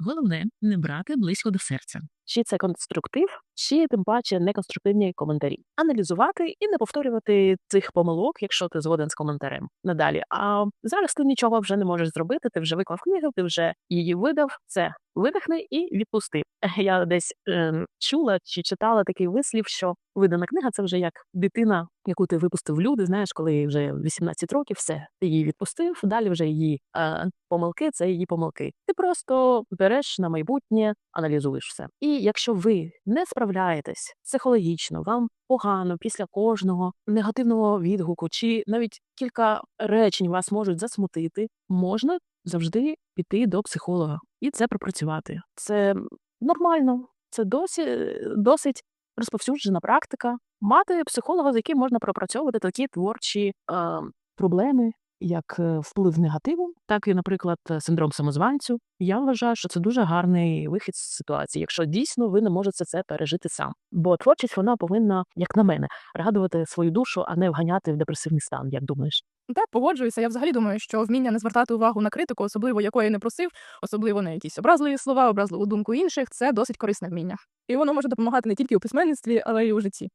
Головне не брати близько до серця. Чи це конструктив, чи тим паче неконструктивні коментарі. Аналізувати і не повторювати цих помилок, якщо ти згоден з коментарем надалі. А зараз ти нічого вже не можеш зробити. Ти вже виклав книгу, ти вже її видав. Це видихни і відпусти. Я десь е, чула чи читала такий вислів, що видана книга це вже як дитина, яку ти випустив люди. Знаєш, коли вже 18 років, все ти її відпустив. Далі вже її е, помилки, це її помилки. Ти просто береш на майбутнє, аналізуєш все. І якщо ви не справляєтесь психологічно, вам погано після кожного негативного відгуку, чи навіть кілька речень вас можуть засмутити, можна завжди піти до психолога і це пропрацювати. Це нормально, це досі досить розповсюджена практика. Мати психолога, з яким можна пропрацьовувати такі творчі е, проблеми, як е, вплив негативу, так і, наприклад, е, синдром самозванцю. Я вважаю, що це дуже гарний вихід з ситуації, якщо дійсно ви не можете це пережити сам. Бо творчість вона повинна, як на мене, радувати свою душу, а не вганяти в депресивний стан. Як думаєш? Так, погоджуюся. Я взагалі думаю, що вміння не звертати увагу на критику, особливо якої не просив, особливо на якісь образливі слова, образливу думку інших, це досить корисне вміння. І воно може допомагати не тільки у письменництві, але й у житті.